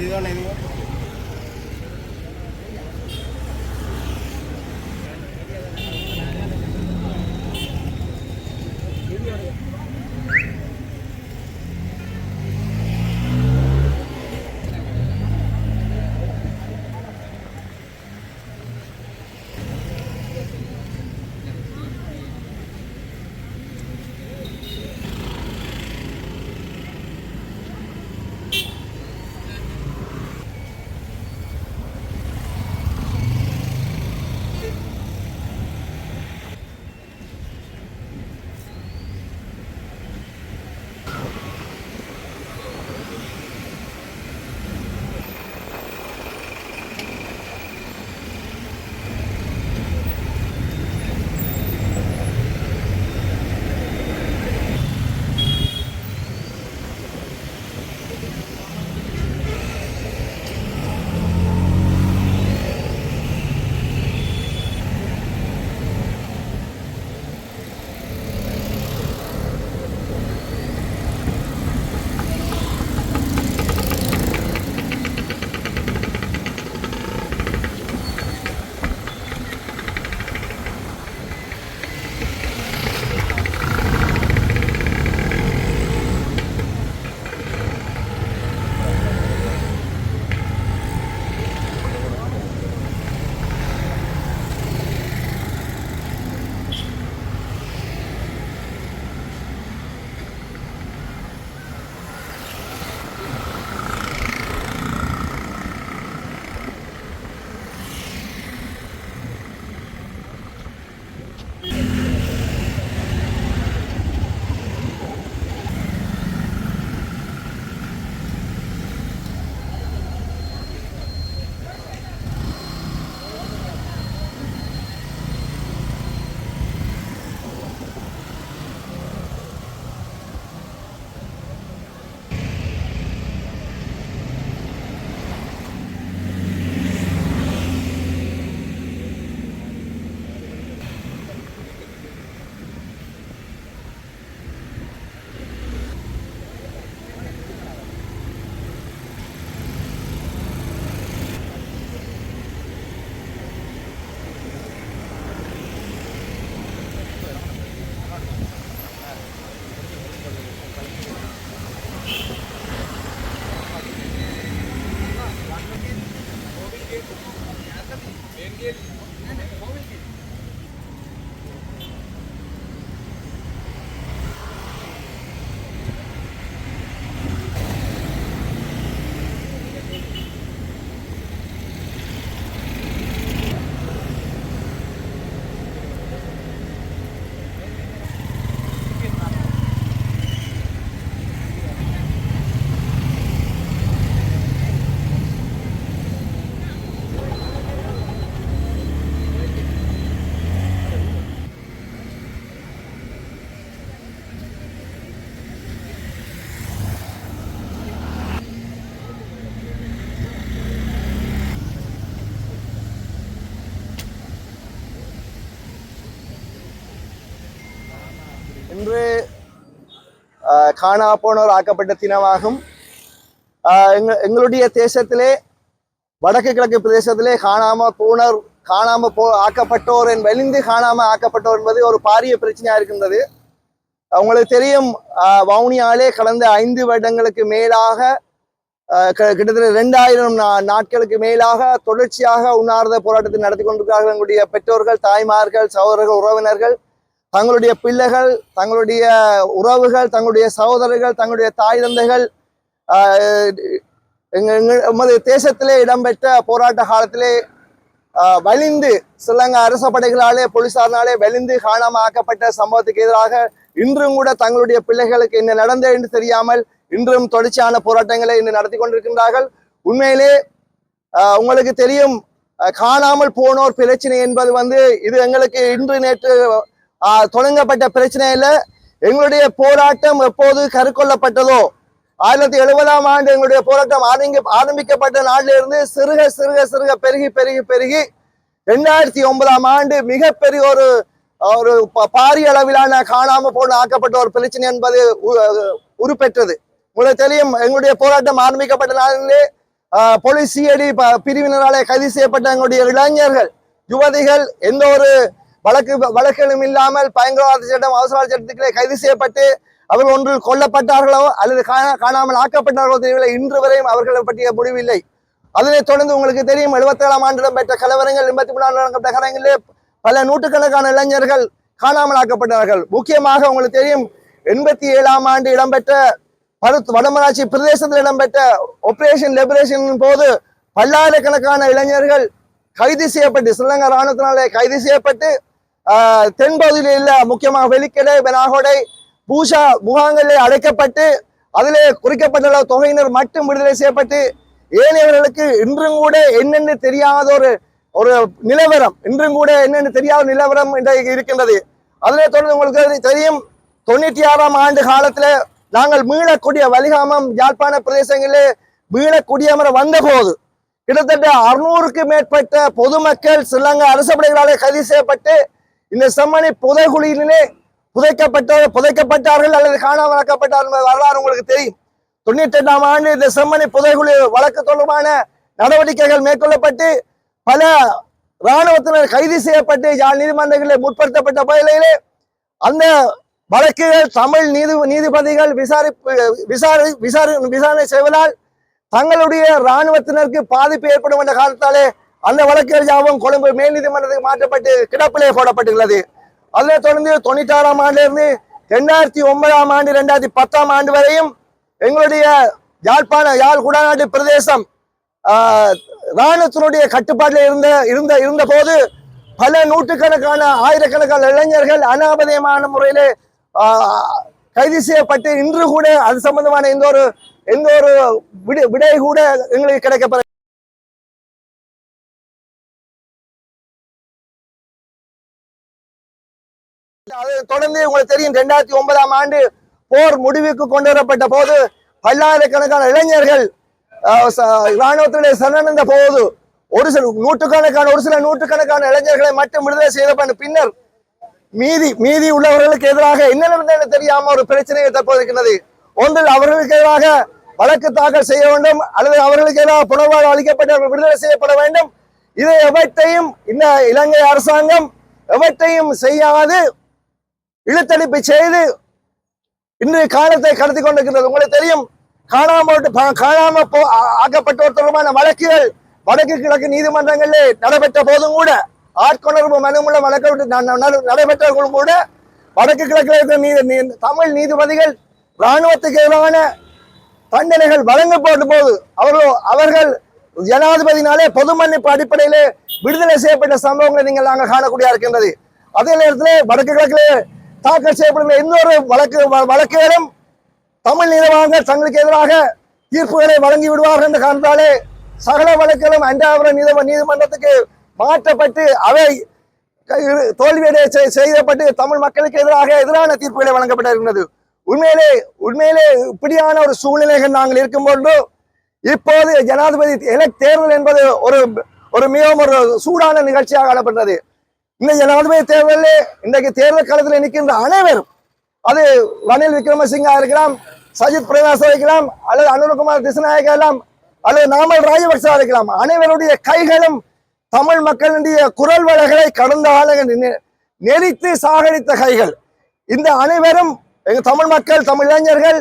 இதுதானே இது காணா போனோர் ஆக்கப்பட்ட தினமாகும். ஆஹ், எங்க எங்களுடைய தேசத்திலே வடக்கு கிழக்கு பிரதேசத்திலே காணாம போனோர் காணாம போ ஆக்கப்பட்டோர் என் வெளிந்து காணாம ஆக்கப்பட்டோர் என்பது ஒரு பாரிய பிரச்சனையா இருக்கின்றது. உங்களுக்கு தெரியும் வவுனியாலே கடந்த ஐந்து வருடங்களுக்கு மேலாக ஆஹ், கிட்டத்தட்ட ரெண்டாயிரம் நாட்களுக்கு மேலாக தொடர்ச்சியாக உண்ணாவிரத போராட்டத்தை நடத்தி கொண்டிருக்கிறார்கள். எங்களுடைய பெற்றோர்கள் தாய்மார்கள் சகோதரர்கள் உறவினர்கள் தங்களுடைய பிள்ளைகள் தங்களுடைய உறவுகள் தங்களுடைய சகோதரர்கள் தங்களுடைய தாய் தந்தைகள் ஆஹ், எமது தேசத்திலே இடம்பெற்ற போராட்ட காலத்திலே ஆஹ், வலிந்து சிலங்க அரச படைகளாலே போலீசாரினாலே வலிந்து காணாம ஆக்கப்பட்ட சம்பவத்துக்கு எதிராக இன்றும் கூட தங்களுடைய பிள்ளைகளுக்கு என்ன நடந்தது என்று தெரியாமல் இன்றும் தொடர்ச்சியான போராட்டங்களை இன்று நடத்தி கொண்டிருக்கின்றார்கள். உண்மையிலே ஆஹ், உங்களுக்கு தெரியும் காணாமல் போனோர் பிரச்சனை என்பது வந்து இது எங்களுக்கு இன்று நேற்று தொடங்கப்பட்ட பிரச்சனையில எங்களுடைய போராட்டம் எப்போது கருக்கொள்ளப்பட்டதோ ஆயிரத்தி எழுபதாம் ஆண்டு எங்களுடைய போராட்டம் ஆரம்பி ஆரம்பிக்கப்பட்ட நாளில இருந்து சிறுக சிறுக சிறுக பெருகி பெருகி பெருகி ரெண்டாயிரத்தி ஒன்பதாம் ஆண்டு மிகப்பெரிய ஒரு ஒரு பாரிய அளவிலான காணாம போன ஆக்கப்பட்ட ஒரு பிரச்சனை என்பது உ- உருப்பெற்றது. உங்களுக்கு தெரியும் எங்களுடைய போராட்டம் ஆரம்பிக்கப்பட்ட நாளிலே போலீஸ் சிஐடி பிரிவினராலே கைது செய்யப்பட்ட எங்களுடைய இளைஞர்கள் யுவதிகள் எந்த ஒரு வழக்கு வழக்குகளும் இல்லாமல் பயங்கரவாத சட்டம் அவசர சட்டத்திலே கைது செய்யப்பட்டு அவர்கள் ஒன்று கொல்லப்பட்டார்களோ அல்லது காணா காணாமல் ஆக்கப்பட்டார்களோ தெரியவில்லை. இன்று வரையும் அவர்களை பற்றிய முடிவில்லை. அதனைத் தொடர்ந்து உங்களுக்கு தெரியும் எழுபத்தி ஏழாம் ஆண்டு இடம்பெற்ற கலவரங்கள் எண்பத்தி மூணாம் ஆண்டு பல நூற்றுக்கணக்கான இளைஞர்கள் காணாமல் ஆக்கப்பட்டார்கள். முக்கியமாக உங்களுக்கு தெரியும் எண்பத்தி ஏழாம் ஆண்டு இடம்பெற்ற பருத் வடமராட்சி பிரதேசத்தில் இடம்பெற்ற ஆபரேஷன் லிபரேஷனின் போது பல்லாயிரக்கணக்கான இளைஞர்கள் கைது செய்யப்பட்டு ஸ்ரீலங்கா ராணுவத்தினாலே கைது செய்யப்பட்டு தென்பகுதியில் உள்ள முக்கியமாக வெலிக்கடை பெனாகொடை பூஷா முகாங்களில் அடைக்கப்பட்டு அதிலே குறிக்கப்பட்டுள்ள தொகையினர் மட்டும் விடுதலை செய்யப்பட்டு ஏனையவர்களுக்கு இன்றும் கூட என்னென்னு தெரியாத ஒரு ஒரு நிலவரம் இன்றும் கூட என்னென்னு தெரியாத நிலவரம் இன்றைக்கு இருக்கின்றது. அதிலே தொடர்ந்து உங்களுக்கு தெரியும் தொண்ணூற்றி ஆறாம் ஆண்டு காலத்துல நாங்கள் மீளக்கூடிய வலிகாமம் யாழ்ப்பாண பிரதேசங்களிலே மீள வந்தபோது வந்த போது கிட்டத்தட்ட அறுநூறுக்கு மேற்பட்ட பொதுமக்கள் ஸ்ரீலங்கா அரசு படைகளாலே கைது செய்யப்பட்டு இந்த சம்மனை புதைகுழியிலே புதைக்கப்பட்ட புதைக்கப்பட்டார்கள் அல்லது காணாமலாக்கப்பட்டார்கள் என்பது வரலாறு உங்களுக்கு தெரியும். தொண்ணூத்தி எட்டாம் ஆண்டு இந்த செம்மணி புதைகுழி வழக்கு தொடர்பான நடவடிக்கைகள் மேற்கொள்ளப்பட்டு பல இராணுவத்தினர் கைது செய்யப்பட்டு யாழ் நீதிமன்றங்களில் முற்படுத்தப்பட்ட பயிலையிலே அந்த வழக்குகள் தமிழ் நீதி நீதிபதிகள் விசாரிப்பு விசாரி விசாரி விசாரணை செய்வதால் தங்களுடைய இராணுவத்தினருக்கு பாதிப்பு ஏற்படும் என்ற காரணத்தாலே அந்த வழக்கு யாவும் கொழும்பு மேல் நீதிமன்றத்துக்கு மாற்றப்பட்டு கிடப்பிலே போடப்பட்டுள்ளது. அதில் தொடர்ந்து தொண்ணூற்றி ஆறாம் ஆண்டிலிருந்து ரெண்டாயிரத்தி ஒன்பதாம் ஆண்டு ரெண்டாயிரத்தி பத்தாம் ஆண்டு வரையும் எங்களுடைய யாழ்ப்பாண யாழ் குடாநாட்டு பிரதேசம் ஆஹ், இராணுவத்தினுடைய கட்டுப்பாட்டில் இருந்த இருந்த இருந்த போது பல நூற்றுக்கணக்கான ஆயிரக்கணக்கான இளைஞர்கள் அனாபதயமான முறையிலே ஆஹ், கைது செய்யப்பட்டு இன்று கூட அது சம்பந்தமான எந்த ஒரு எந்த ஒரு விடை விடை கூட எங்களுக்கு கிடைக்கப்பெற அது தொடர்ந்து உங்களுக்கு தெரியும் ரெண்டாயிரத்தி ஒன்பதாம் ஆண்டு போர் முடிவுக்கு கொண்டு வரப்பட்ட போது பல்லாயிரக்கணக்கான இளைஞர்கள் இராணுவத்தினுடைய சரணந்த போது ஒரு சில நூற்றுக்கணக்கான ஒரு சில நூற்றுக்கணக்கான இளைஞர்களை மட்டும் விடுதலை செய்த பின்னர் மீதி மீதி உள்ளவர்களுக்கு எதிராக என்ன நடந்தது தெரியாம ஒரு பிரச்சனையை தற்போது இருக்கிறது ஒன்றில் அவர்களுக்கு எதிராக வழக்கு தாக்கல் செய்ய வேண்டும் அல்லது அவர்களுக்கு எதிராக புனர்வாழ்வு அளிக்கப்பட்ட விடுதலை செய்யப்பட வேண்டும். இதை எவற்றையும் இந்த இலங்கை அரசாங்கம் எவற்றையும் செய்யாது. இழுத்தடிப்பு செய்து இன்று காலத்தை கடத்தி கொண்டிருக்கிறது உங்களுக்கு தெரியும் காணாமல் காணாம போ ஆக்கப்பட்டோர் தொடர்பான வழக்குகள் வடக்கு கிழக்கு நீதிமன்றங்களிலே நடைபெற்ற போதும் கூட ஆட்கொணர்வு மனுமுள்ள வழக்கு நடைபெற்றவர்களும் கூட வடக்கு கிழக்கில் இருக்கிற தமிழ் நீதிபதிகள் இராணுவத்துக்கு எதிரான தண்டனைகள் வழங்கப்பட்ட போது அவர்கள் அவர்கள் ஜனாதிபதினாலே பொது மன்னிப்பு அடிப்படையிலே விடுதலை செய்யப்பட்ட சம்பவங்களை நீங்கள் நாங்கள் காணக்கூடிய இருக்கின்றது. அதே நேரத்தில் வடக்கு கிழக்கிலே தாக்கல் செய்யப்படுகிற இன்னொரு வழக்கு வ- தமிழ் நீதிமன்றங்கள் தங்களுக்கு எதிராக தீர்ப்புகளை வழங்கி விடுவார்கள் என்று காரணத்தாலே சகல வழக்குகளும் அன்றாபுரம் நீதி நீதிமன்றத்துக்கு மாற்றப்பட்டு அவை க- தோல்வியடைய செய்- செய்யப்பட்டு தமிழ் மக்களுக்கு எதிராக எதிரான தீர்ப்புகளை வழங்கப்பட்டிருக்கிறது உண்மையிலே உண்மையிலே இப்படியான ஒரு சூழ்நிலைகள் நாங்கள் இருக்கும்போது இப்போது ஜனாதிபதி எலக்ட் தேர்தல் என்பது ஒரு ஒரு மிகவும் ஒரு சூடான நிகழ்ச்சியாக காணப்பட்டது இந்த ஜனாதிபதி தேர்தலில் இன்றைக்கு தேர்தல் காலத்தில் நிற்கின்ற அனைவரும் அது ரணில் விக்ரமசிங்கா இருக்கலாம் சஜித் பிரேமதாசா இருக்கலாம் அல்லது அனுரகுமார் திசநாயகா இருக்கலாம் அல்லது நாமல் ராஜபக்சா இருக்கலாம் அனைவருடைய கைகளும் தமிழ் மக்களுடைய குரல் வலைகளை கடந்த காலங்கள் நெ- நெரித்து சாகடித்த கைகள். இந்த அனைவரும் எங்கள் தமிழ் மக்கள் தமிழ் இளைஞர்கள்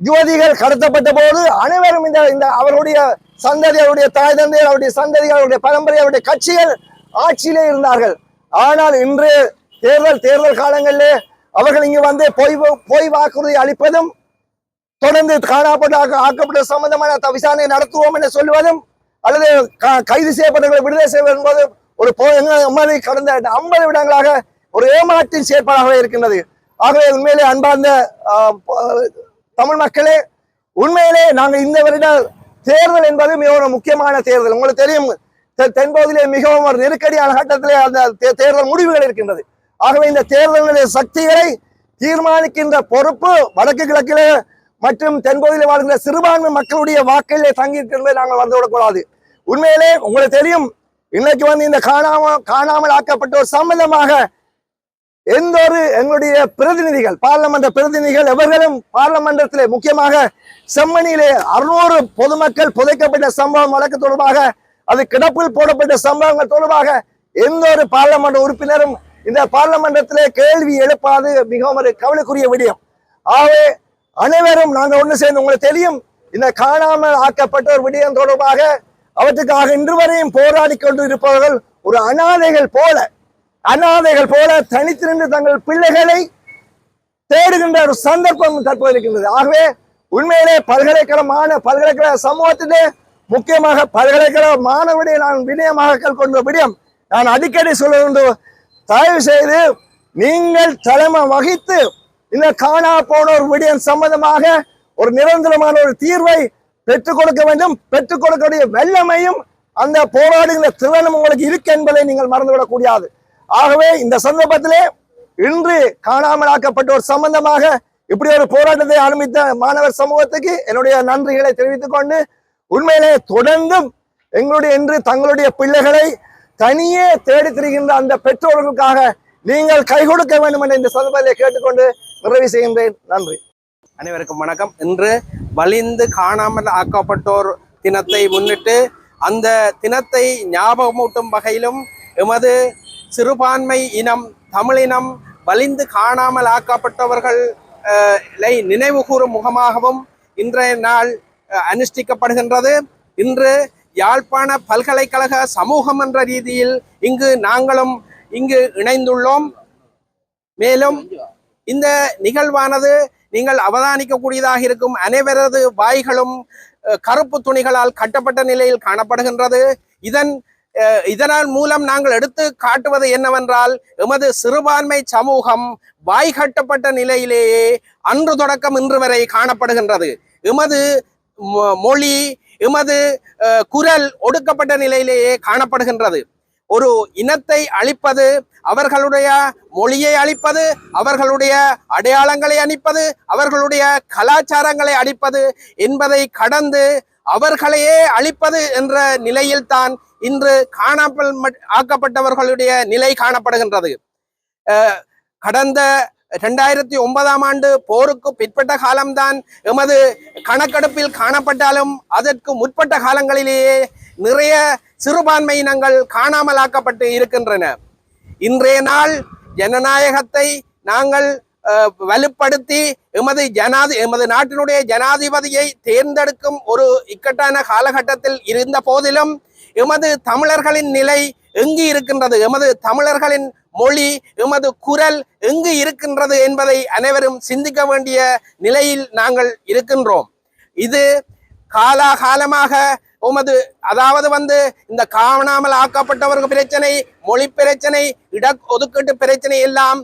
யுவதிகள் கடத்தப்பட்ட போது அனைவரும் இந்த இந்த அவருடைய சந்ததி அவருடைய தாய் தந்தையர் அவருடைய சந்ததிகள் அவருடைய பரம்பரை அவருடைய கட்சிகள் ஆட்சியிலே இருந்தார்கள். ஆனால் இன்று தேர்தல் தேர்தல் காலங்களிலே அவர்கள் இங்கு வந்து பொய் பொய் வாக்குறுதி அளிப்பதும் தொடர்ந்து காணாப்பட்ட ஆக்க- ஆக்கப்பட்ட சம்பந்தமான விசாரணை நடத்துவோம் என்று சொல்லுவதும் அல்லது க- கைது செய்யப்பட்டவர்களை விடுதலை செய்வது என்பது ஒரு போ- எங்க- கடந்த ஐம்பது விடங்களாக ஒரு ஏமாற்றின் செயற்பாடாகவே இருக்கின்றது. ஆகவே உண்மையிலே அன்பார்ந்த தமிழ் மக்களே உண்மையிலே நாங்கள் இந்த வருட தேர்தல் என்பது மிக ஒரு முக்கியமான தேர்தல். உங்களுக்கு தெரியும் தென்பகுதியிலே மிகவும் ஒரு நெருக்கடியான கட்டத்திலே அந்த தேர்தல் முடிவுகள் இருக்கின்றது. ஆகவே இந்த தேர்தலுடைய சக்திகளை தீர்மானிக்கின்ற பொறுப்பு வடக்கு கிழக்கிலே மற்றும் தென்பகுதியில் வாழ்கிற சிறுபான்மை மக்களுடைய வாக்கிலே தங்கியிருக்கின்றதை நாங்கள் வந்து விடக்கூடாது உண்மையிலே உங்களுக்கு தெரியும் இன்னைக்கு வந்து இந்த காணாமல் காணாமல் ஆக்கப்பட்டோர் சம்பந்தமாக எந்த ஒரு எங்களுடைய பிரதிநிதிகள் பாராளுமன்ற பிரதிநிதிகள் எவர்களும் பார்லமெண்டத்திலே முக்கியமாக செம்மணியிலே அறுநூறு பொதுமக்கள் புதைக்கப்பட்ட சம்பவம் வழக்கு தொடர்பாக அது கிடப்பில் போடப்பட்ட சம்பவங்கள் தொடர்பாக எந்த ஒரு பாராளுமன்ற உறுப்பினரும் இந்த பார்லமெண்டத்திலே கேள்வி எழுப்பாது மிகவும் ஒரு கவலைக்குரிய விடயம். ஆகவே அனைவரும் நாங்கள் ஒன்று சேர்ந்து உங்களுக்கு தெரியும் இந்த காணாமல் ஆக்கப்பட்ட ஒரு விடயம் தொடர்பாக அவற்றுக்காக இன்று வரையும் போராடி கொண்டு இருப்பவர்கள் ஒரு அனாதைகள் போல அனாதைகள் போல தனித்திருந்து தங்கள் பிள்ளைகளை தேடுகின்ற ஒரு சந்தர்ப்பம் தற்போது இருக்கின்றது. ஆகவே உண்மையிலே பல்கலைக்கழகமான பல்கலைக்கழக சமூகத்திலே முக்கியமாக பல்கலைக்கழக மாணவனை நான் வினயமாக கொண்ட விடயம் நான் அடிக்கடி சொல்ல வேண்டும் தயவு செய்து நீங்கள் தலைமை வகித்து இந்த காணா போன ஒரு விடயம் சம்பந்தமாக ஒரு நிரந்தரமான ஒரு தீர்வை பெற்றுக் கொடுக்க வேண்டும். பெற்றுக் கொடுக்கக்கூடிய வெள்ளமையும் அந்த போராடுகிற திறனும் உங்களுக்கு இருக்கு என்பதை நீங்கள் மறந்துவிடக் கூடாது ஆகவே இந்த சந்தர்ப்பத்திலே இன்று காணாமல் ஆக்கப்பட்டோர் சம்பந்தமாக இப்படி ஒரு போராட்டத்தை ஆரம்பித்த மாணவர் சமூகத்துக்கு என்னுடைய நன்றிகளை தெரிவித்துக் கொண்டு உண்மையிலே தொடர்ந்தும் எங்களுடைய இன்று தங்களுடைய பிள்ளைகளை தனியே தேடி திரிகின்ற அந்த பெற்றோர்களுக்காக நீங்கள் கை கொடுக்க வேண்டும் என்ற இந்த சந்தர்ப்பத்தை கேட்டுக்கொண்டு நிறைவு செய்கின்றேன். நன்றி. அனைவருக்கும் வணக்கம். இன்று வலிந்து காணாமல் ஆக்கப்பட்டோர் தினத்தை முன்னிட்டு அந்த தினத்தை ஞாபகமூட்டும் வகையிலும் எமது சிறுபான்மை இனம் தமிழினம் வலிந்து காணாமல் ஆக்கப்பட்டவர்கள் லை நினைவு கூறும் முகமாகவும் இன்றைய நாள் அனுஷ்டிக்கப்படுகின்றது. இன்று யாழ்ப்பாண பல்கலைக்கழக சமூகம் என்ற ரீதியில் இங்கு நாங்களும் இங்கு இணைந்துள்ளோம். மேலும் இந்த நிகழ்வானது நீங்கள் அவதானிக்கக்கூடியதாக இருக்கும் அனைவரது வாய்களும் கருப்பு துணிகளால் கட்டப்பட்ட நிலையில் காணப்படுகின்றது. இதன் இதனால் மூலம் நாங்கள் எடுத்து காட்டுவது என்னவென்றால் எமது சிறுபான்மை சமூகம் வாய் கட்டப்பட்ட நிலையிலேயே அன்று தொடக்கம் இன்று வரை காணப்படுகின்றது. எமது மொழி எமது குரல் ஒடுக்கப்பட்ட நிலையிலேயே காணப்படுகின்றது. ஒரு இனத்தை அழிப்பது அவர்களுடைய மொழியை அழிப்பது அவர்களுடைய அடையாளங்களை அழிப்பது அவர்களுடைய கலாச்சாரங்களை அழிப்பது என்பதை கடந்து அவர்களையே அழிப்பது என்ற நிலையில்தான் இன்று காணாமல் ஆக்கப்பட்டவர்களுடைய நிலை காணப்படுகின்றது. கடந்த இரண்டாயிரத்தி ஒன்பதாம் ஆண்டு போருக்கு பிற்பட்ட காலம்தான் எமது கணக்கெடுப்பில் காணப்பட்டாலும் அதற்கு முற்பட்ட காலங்களிலேயே நிறைய சிறுபான்மை இனங்கள் காணாமலாக்கப்பட்டு இருக்கின்றன. இன்றைய நாள் ஜனநாயகத்தை நாங்கள் வலுப்படுத்தி எமது ஜனாதி எமது நாட்டினுடைய ஜனாதிபதியை தேர்ந்தெடுக்கும் ஒரு இக்கட்டான காலகட்டத்தில் இருந்த போதிலும் எமது தமிழர்களின் நிலை எங்கு இருக்கின்றது எமது தமிழர்களின் மொழி எமது குரல் எங்கு இருக்கின்றது என்பதை அனைவரும் சிந்திக்க வேண்டிய நிலையில் நாங்கள் இருக்கின்றோம். இது காலாகாலமாக உமது அதாவது வந்து இந்த காணாமல் ஆக்கப்பட்டவர்கள் பிரச்சனை மொழி பிரச்சனை இட ஒதுக்கீட்டு பிரச்சனை எல்லாம்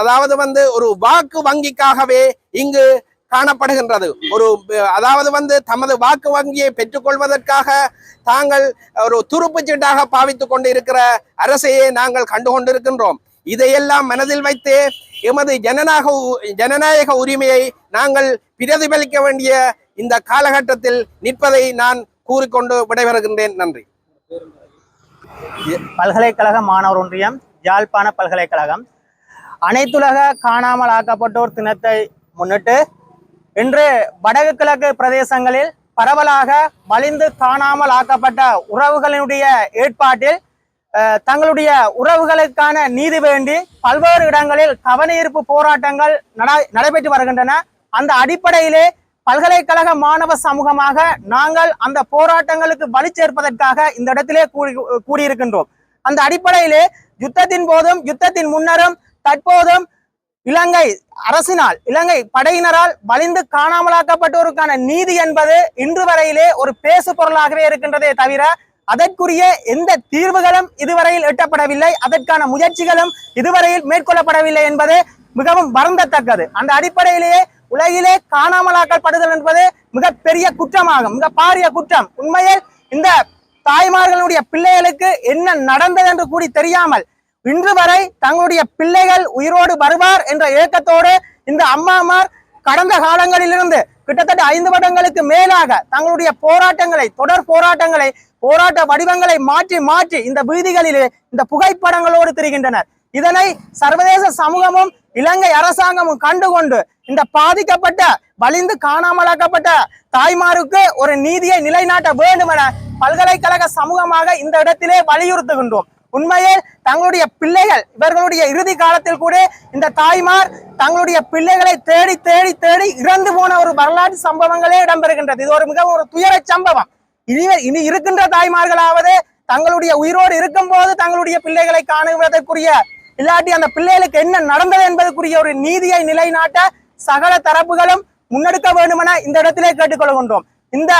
அதாவது வந்து ஒரு வாக்கு வங்கிக்காகவே இங்கு காணப்படுகின்றது. ஒரு அதாவது வந்து தமது வாக்கு வங்கியை பெற்றுக்கொள்வதற்காக தாங்கள் ஒரு துருப்பு சீட்டாக பாவித்துக் கொண்டு இருக்கிற அரசையே நாங்கள் கண்டுகொண்டிருக்கின்றோம். இதையெல்லாம் மனதில் வைத்து எமது ஜனநாயக உ- ஜனநாயக உரிமையை நாங்கள் பிரதிபலிக்க வேண்டிய இந்த காலகட்டத்தில் நிற்பதை நான் கூறிக்கொண்டு விடைபெறுகின்றேன். நன்றி. பல்கலைக்கழக மாணவர் ஒன்றியம் யாழ்ப்பாண பல்கலைக்கழகம். அனைத்துலக காணாமல் ஆக்கப்பட்டோர் தினத்தை முன்னிட்டு இன்று வடக்கு கிழக்கு பிரதேசங்களில் பரவலாக வலிந்து காணாமல் ஆக்கப்பட்ட உறவுகளினுடைய ஏற்பாட்டில் தங்களுடைய உறவுகளுக்கான நீதி வேண்டி பல்வேறு இடங்களில் கவனஈர்ப்பு போராட்டங்கள் நடைபெற்று வருகின்றன. அந்த அடிப்படையிலே பல்கலைக்கழக மாணவ சமூகமாக நாங்கள் அந்த போராட்டங்களுக்கு வலி சேர்ப்பதற்காக இந்த இடத்திலே கூடி கூடியிருக்கின்றோம். அந்த அடிப்படையிலே யுத்தத்தின் போதும் யுத்தத்தின் முன்னரும் தற்போதும் இலங்கை அரசினால் இலங்கை படையினரால் வலிந்து காணாமலாக்கப்பட்டோருக்கான நீதி என்பது இன்று வரையிலே ஒரு பேசு பொருளாகவே இருக்கின்றதே தவிர அதற்குரிய எந்த தீர்வுகளும் இதுவரையில் எட்டப்படவில்லை. அதற்கான முயற்சிகளும் இதுவரையில் மேற்கொள்ளப்படவில்லை என்பது மிகவும் வருந்தத்தக்கது. அந்த அடிப்படையிலேயே உலகிலே காணாமலாக்கப்படுதல் என்பது மிகப்பெரிய குற்றமாகும் மிக பாரிய குற்றம். உண்மையில் இந்த தாய்மார்களுடைய பிள்ளைகளுக்கு என்ன நடந்தது என்று கூடி தெரியாமல் இன்று வரை தங்களுடைய பிள்ளைகள் உயிரோடு வருவார் என்ற ஏக்கத்தோடு இந்த அம்மாமார் கடந்த காலங்களிலிருந்து கிட்டத்தட்ட ஐந்து வருடங்களுக்கு மேலாக தங்களுடைய போராட்டங்களை தொடர் போராட்டங்களை போராட்ட வடிவங்களை மாற்றி மாற்றி இந்த வீதிகளிலே இந்த புகைப்படங்களோடு திரிகின்றனர். இதனை சர்வதேச சமூகமும் இலங்கை அரசாங்கமும் கண்டுகொண்டு இந்த பாதிக்கப்பட்ட வலிந்து காணாமலாக்கப்பட்ட தாய்மாருக்கு ஒரு நீதியை நிலைநாட்ட வேண்டும் என பல்கலைக்கழக சமூகமாக இந்த இடத்திலே வலியுறுத்துகின்றோம். உண்மையில் தங்களுடைய பிள்ளைகள் இவர்களுடைய இறுதி காலத்தில் கூட இந்த தாய்மார் தங்களுடைய பிள்ளைகளை தேடி தேடி தேடி இறந்து போன ஒரு வரலாற்று சம்பவங்களே இடம்பெறுகின்றது. இது ஒரு மிகவும் ஒரு துயர சம்பவம். இனி இனி இருக்கின்ற தாய்மார்களாவது தங்களுடைய உயிரோடு இருக்கும் போது தங்களுடைய பிள்ளைகளை காணுவதற்குரிய இல்லாட்டி அந்த பிள்ளைகளுக்கு என்ன நடந்தது என்பதற்குரிய ஒரு நீதியை நிலைநாட்ட சகல தரப்புகளும் முன்னெடுக்க வேண்டுமென இந்த இடத்திலே கேட்டுக்கொள்கின்றோம். இந்த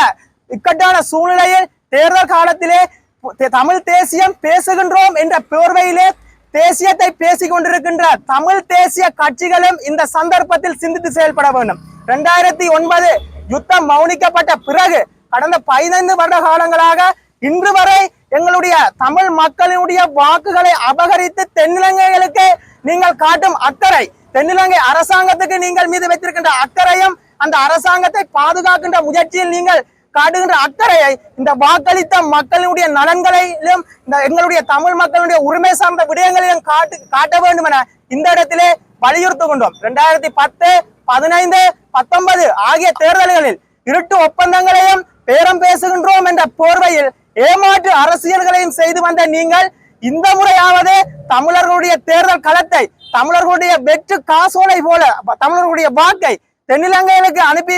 இக்கட்டான சூழ்நிலையில் தேர்தல் காலத்திலே தமிழ் தேசியம் பேசுகின்றோம் என்ற போர்வையிலே தேசியத்தை பேசிக் கொண்டிருக்கின்ற தமிழ் தேசிய கட்சிகளும் இந்த சந்தர்ப்பத்தில் சிந்தித்து செயல்பட வேண்டும். இரண்டாயிரத்தி ஒன்பது யுத்தம் மௌனிக்கப்பட்ட பிறகு கடந்த பதினைந்து வருட காலங்களாக இன்று வரை எங்களுடைய தமிழ் மக்களினுடைய வாக்குகளை அபகரித்து தென்னிலங்கைகளுக்கு நீங்கள் காட்டும் அக்கறை தென்னிலங்கை அரசாங்கத்துக்கு நீங்கள் மீது வைத்திருக்கின்ற அக்கறையும் அந்த அரசாங்கத்தை பாதுகாக்கின்ற முயற்சியில் நீங்கள் காட்டுகின்ற அக்கறையை இந்த வாக்களித்த மக்களுடைய நலன்களிலும் இந்த எங்களுடைய தமிழ் மக்களுடைய உரிமை சார்ந்த விடயங்களிலும் காட்டு காட்ட வேண்டும் என இந்த இடத்திலே வலியுறுத்துகின்றோம். இரண்டாயிரத்தி பத்து பதினைந்து பத்தொன்பது ஆகிய தேர்தல்களில் இருட்டு ஒப்பந்தங்களையும் பேரம் பேசுகின்றோம் என்ற போர்வையில் ஏமாற்று அரசியல்களையும் செய்து வந்த நீங்கள் இந்த முறையாவது தமிழர்களுடைய தேர்தல் களத்தை தமிழர்களுடைய வெற்று காசோலை போல தமிழர்களுடைய வாக்கை தென்னிலங்கைகளுக்கு அனுப்பி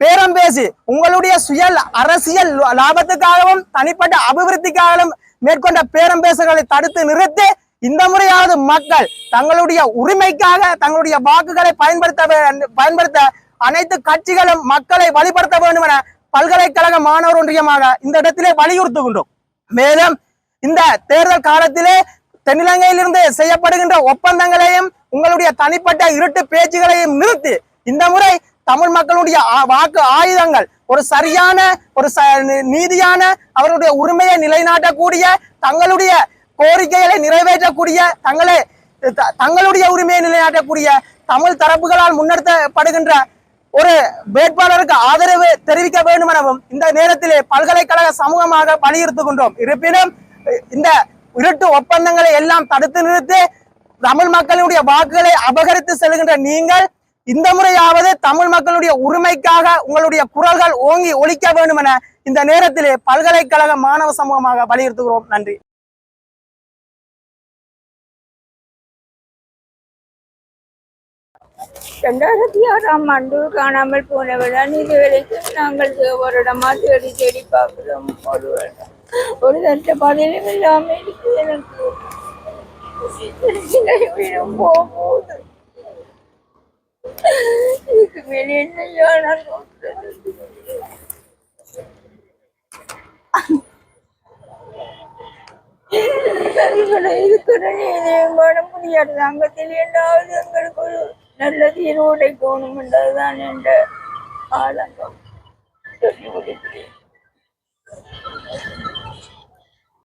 பேரம் பேசி உங்களுடைய சுய அரசியல் லாபத்துக்காகவும் தனிப்பட்ட அபிவிருத்திக்காகவும் மேற்கொண்ட பேரம் பேசுகளை தடுத்து நிறுத்தி இந்த முறையாவது மக்கள் தங்களுடைய உரிமைக்காக தங்களுடைய வாக்குகளை பயன்படுத்த பயன்படுத்த அனைத்து கட்சிகளும் மக்களை வழிபடுத்த வேண்டும் என பல்கலைக்கழக மாணவர் ஒன்றியமாக இந்த இடத்திலே வலியுறுத்துகின்றோம். மேலும் இந்த தேர்தல் காலத்திலே தென்னிலங்கையிலிருந்து செய்யப்படுகின்ற ஒப்பந்தங்களையும் உங்களுடைய தனிப்பட்ட இருட்டு பேச்சுகளையும் நிறுத்தி இந்த முறை தமிழ் மக்களுடைய வாக்கு ஆயுதங்கள் ஒரு சரியான ஒரு ச- நீதியான அவருடைய உரிமையை நிலைநாட்டக்கூடிய தங்களுடைய கோரிக்கைகளை நிறைவேற்றக்கூடிய தங்களை த- தங்களுடைய உரிமையை நிலைநாட்டக்கூடிய தமிழ் தரப்புகளால் முன்னெடுத்தப்படுகின்ற ஒரு வேட்பாளருக்கு ஆதரவு தெரிவிக்க வேண்டும் எனவும் இந்த நேரத்திலே பல்கலைக்கழக சமூகமாக வலியுறுத்துகின்றோம் இருப்பினும் இந்த இருட்டு ஒப்பந்தங்களை எல்லாம் தடுத்து நிறுத்தி தமிழ் மக்களுடைய வாக்குகளை அபகரித்து செல்கின்ற நீங்கள் இந்த முறையாவது தமிழ் மக்களுடைய உரிமைக்காக உங்களுடைய குரல்கள் ஓங்கி ஒழிக்க வேண்டும் என இந்த நேரத்திலே பல்கலைக்கழக மாணவ சமூகமாக வலியுறுத்துகிறோம். நன்றி. ரெண்டாயிரத்தி ஆறாம் ஆண்டு காணாமல் போனவர்தான் இதுவரைக்கும் நாங்கள் வருடமா தேடி தேடி பார்க்கிறோம். ஒரு வருடம் ஒரு தட்ட பதிலும் இல்லாம இருக்கு எனக்கு போகுது இதுக்கு மேலே என்னையோ நான் இதுக்குடன் இவர்களை இருக்கிற நீதியமான புதிய என்றாவது எங்களுக்கு ஒரு நல்ல தீர்வோடை கிடைக்கணும் என்றதுதான் என்ற ஆதங்கம் சொல்லி முடிக்கிறேன்.